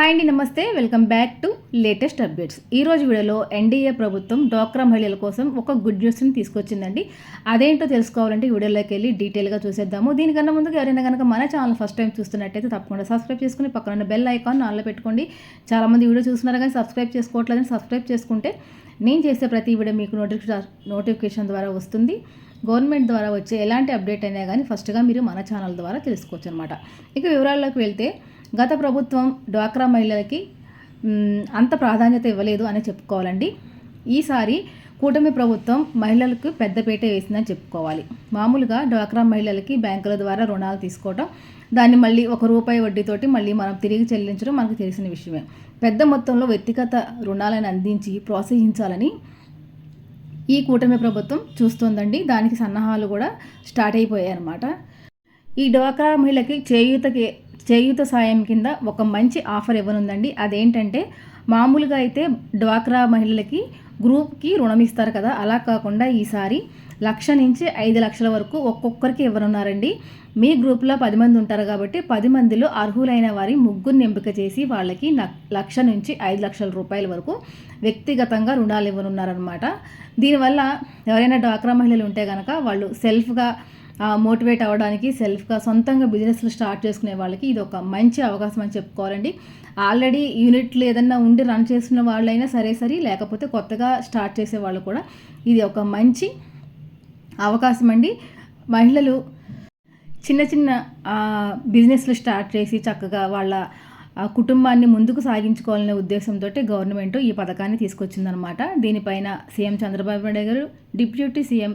Hi అండి నమస్తే. Welcome back to latest updates ఈరోజు వీడియోలో ఎన్డీఏ ప్రభుత్వం డోక్రా మహిళల కోసం ఒక గుడ్ న్యూస్ని తీసుకొచ్చిందండి. అదేంటో తెలుసుకోవాలంటే వీడియోలోకి వెళ్ళి డీటెయిల్గా చూసేద్దాము. దీనికన్నా ముందుగా ఎవరైనా కనుక మన ఛానల్ ఫస్ట్ టైం చూస్తున్నట్టయితే తప్పకుండా సబ్స్క్రైబ్ చేసుకుని పక్కన ఉన్న బెల్ ఐకాన్ ఆన్లో పెట్టుకోండి. చాలామంది వీడియో చూస్తున్నారు కానీ సబ్స్క్రైబ్ చేసుకోవట్లేదని సబ్స్క్రైబ్ చేసుకుంటే నేను చేసే ప్రతి వీడియో మీకు నోటిఫికేషన్ నోటిఫికేషన్ ద్వారా వస్తుంది. గవర్నమెంట్ ద్వారా వచ్చే ఎలాంటి అప్డేట్ అయినా కానీ ఫస్ట్గా మీరు మన ఛానల్ ద్వారా తెలుసుకోవచ్చు అనమాట ఇక వివరాల్లోకి వెళ్తే గత ప్రభుత్వం డ్వాక్రా మహిళలకి అంత ప్రాధాన్యత ఇవ్వలేదు అని చెప్పుకోవాలండి. ఈసారి కూటమి ప్రభుత్వం మహిళలకు పెద్దపీట వేసిందని చెప్పుకోవాలి. మామూలుగా డ్వాక్రా మహిళలకి బ్యాంకుల ద్వారా రుణాలు తీసుకోవడం దాన్ని మళ్ళీ ఒక రూపాయి వడ్డీతోటి మళ్ళీ మనం తిరిగి చెల్లించడం మనకు తెలిసిన విషయమే. పెద్ద మొత్తంలో వ్యక్తిగత రుణాలను అందించి ప్రోత్సహించాలని ఈ కూటమి ప్రభుత్వం చూస్తోందండి. దానికి సన్నాహాలు కూడా స్టార్ట్ అయిపోయాయి అన్నమాట ఈ డ్వాక్రా మహిళకి చేయూతకి చేయూత సాయం కింద ఒక మంచి ఆఫర్ ఇవ్వనుందండి. అదేంటంటే మామూలుగా అయితే డ్వాక్రా మహిళలకి గ్రూప్కి రుణం ఇస్తారు కదా. అలా కాకుండా ఈసారి లక్ష నుంచి ఐదు లక్షల వరకు ఒక్కొక్కరికి ఇవ్వనున్నారండి. మీ గ్రూప్లో పది మంది ఉంటారు కాబట్టి పది మందిలో అర్హులైన వారి ముగ్గురిని ఎంపిక చేసి వాళ్ళకి న- లక్ష నుంచి ఐదు లక్షల రూపాయల వరకు వ్యక్తిగతంగా రుణాలు ఇవ్వనున్నారనమాట దీనివల్ల ఎవరైనా డ్వాక్రా మహిళలు ఉంటే కనుక వాళ్ళు సెల్ఫ్గా మోటివేట్ అవ్వడానికి సెల్ఫ్గా సొంతంగా బిజినెస్లు స్టార్ట్ చేసుకునే వాళ్ళకి ఇది ఒక మంచి అవకాశం అని చెప్పుకోవాలండి. ఆల్రెడీ యూనిట్లు ఏదన్నా ఉండి రన్ చేస్తున్న వాళ్ళైనా సరే సరే లేకపోతే కొత్తగా స్టార్ట్ చేసే వాళ్ళు కూడా ఇది ఒక మంచి అవకాశం అండి. మహిళలు చిన్న చిన్న బిజినెస్లు స్టార్ట్ చేసి చక్కగా వాళ్ళ కుటుంబాన్ని ముందుకు సాగించుకోవాలనే ఉద్దేశంతో గవర్నమెంట్ ఈ పథకాన్ని తీసుకొచ్చిందనమాట దీనిపైన సీఎం చంద్రబాబు నాయుడు గారు డిప్యూటీ సీఎం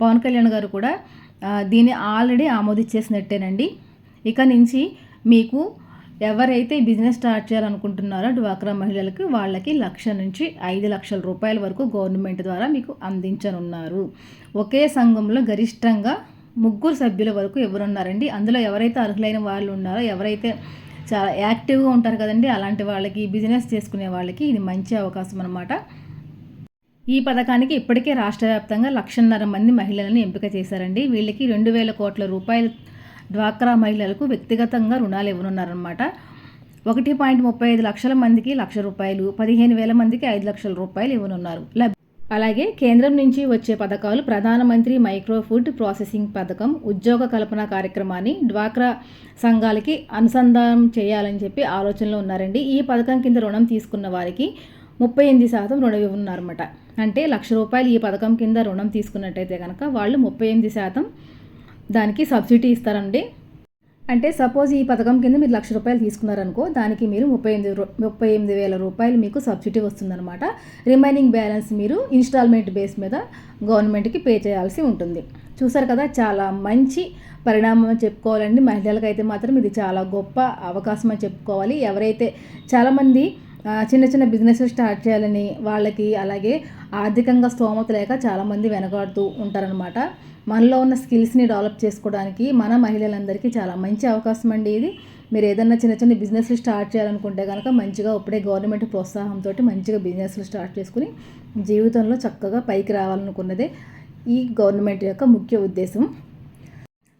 పవన్ కళ్యాణ్ గారు కూడా దీన్ని ఆల్రెడీ ఆమోదించేసినట్టేనండి ఇక నుంచి మీకు ఎవరైతే బిజినెస్ స్టార్ట్ చేయాలనుకుంటున్నారో డ్వాక్రా మహిళలకు వాళ్ళకి లక్ష నుంచి ఐదు లక్షల రూపాయల వరకు గవర్నమెంట్ ద్వారా మీకు అందించనున్నారు. ఒకే సంఘంలో గరిష్టంగా ముగ్గురు సభ్యుల వరకు ఎవరున్నారండి? అందులో ఎవరైతే అర్హులైన వాళ్ళు ఉన్నారో ఎవరైతే చాలా యాక్టివ్గా ఉంటారు కదండి అలాంటి వాళ్ళకి బిజినెస్ చేసుకునే వాళ్ళకి ఇది మంచి అవకాశం అనమాట ఈ పథకానికి ఇప్పటికే రాష్ట్ర వ్యాప్తంగా లక్షన్నర మంది మహిళలను ఎంపిక చేశారండి. వీళ్ళకి రెండు వేల కోట్ల రూపాయలు డ్వాక్రా మహిళలకు వ్యక్తిగతంగా రుణాలు ఇవ్వనున్నారనమాట ఒకటి పాయింట్ ముప్పై ఐదు లక్షల మందికి లక్ష రూపాయలు పదిహేను వేల మందికి ఐదు లక్షల రూపాయలు ఇవ్వనున్నారు. అలాగే కేంద్రం నుంచి వచ్చే పథకాలు ప్రధానమంత్రి మైక్రో ఫుడ్ ప్రాసెసింగ్ పథకం ఉద్యోగ కల్పన కార్యక్రమాన్ని డ్వాక్రా సంఘాలకి అనుసంధానం చేయాలని చెప్పి ఆలోచనలో ఉన్నారండి. ఈ పథకం కింద రుణం తీసుకున్న వారికి ముప్పై ఎనిమిది శాతం రుణ ఉన్నారన్నమాట అంటే లక్ష రూపాయలు ఈ పథకం కింద రుణం తీసుకున్నట్టయితే కనుక వాళ్ళు ముప్పై ఎనిమిది శాతం దానికి సబ్సిడీ ఇస్తారండి. అంటే సపోజ్ ఈ పథకం కింద మీరు లక్ష రూపాయలు తీసుకున్నారనుకో దానికి మీరు ముప్పై ఎనిమిది రూ- ముప్పై ఎనిమిది వేల రూపాయలు మీకు సబ్సిడీ వస్తుందన్నమాట. రిమైనింగ్ బ్యాలెన్స్ మీరు ఇన్స్టాల్మెంట్ బేస్ మీద గవర్నమెంట్కి పే చేయాల్సి ఉంటుంది. చూసారు కదా చాలా మంచి పరిణామం చెప్పుకోవాలండి. మహిళలకైతే మాత్రం ఇది చాలా గొప్ప అవకాశం అని చెప్పుకోవాలి. ఎవరైతే చాలామంది చిన్న చిన్న బిజినెస్ స్టార్ట్ చేయాలని వాళ్ళకి అలాగే ఆర్థికంగా స్తోమత లేక చాలామంది వెనకాడుతూ ఉంటారనమాట మనలో ఉన్న స్కిల్స్ని డెవలప్ చేసుకోవడానికి మన మహిళలందరికీ చాలా మంచి అవకాశం అండి ఇది. మీరు ఏదన్నా చిన్న చిన్న బిజినెస్లు స్టార్ట్ చేయాలనుకుంటే కనుక మంచిగా ఇప్పుడే గవర్నమెంట్ ప్రోత్సాహంతో మంచిగా బిజినెస్లు స్టార్ట్ చేసుకుని జీవితంలో చక్కగా పైకి రావాలనుకున్నదే ఈ గవర్నమెంట్ యొక్క ముఖ్య ఉద్దేశం.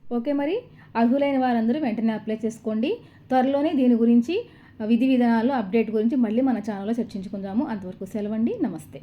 ఓకే మరి అర్హులైన వారందరూ వెంటనే అప్లై చేసుకోండి. త్వరలోనే దీని గురించి విధి విధానాలు అప్డేట్ గురించి మళ్ళీ మన ఛానల్లో చర్చించుకుందాము. అంతవరకు సెలవండి. నమస్తే.